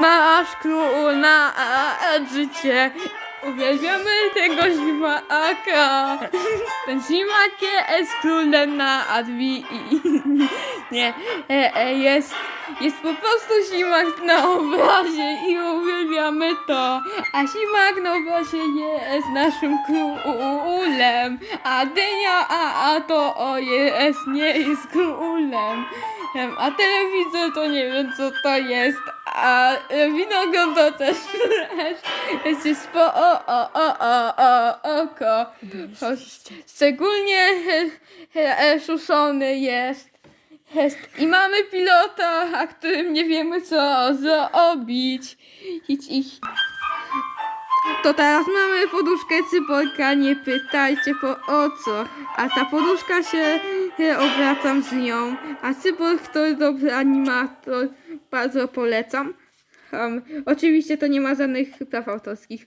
Nasz król na życie. Uwielbiamy tego ślimaka. Ten ślimak jest królem na adwi. Nie, e, e, jest, jest po prostu ślimak na obrazie i uwielbiamy to. A ślimak na obrazie jest naszym królem. A dynia, a, a to o jest, nie jest królem. Em, A telewizor to nie wiem co to jest, a e, winogron to też jest, jest po o, o, o, o, o, oko. Szczególnie e, e, szuszony jest. jest. I mamy pilota, a którym nie wiemy co zrobić. Idź, idź. To teraz mamy poduszkę cyborga, nie pytajcie po o co. A ta poduszka się obracam z nią. A cyborg to dobry animator, bardzo polecam. Um, oczywiście to nie ma żadnych praw autorskich.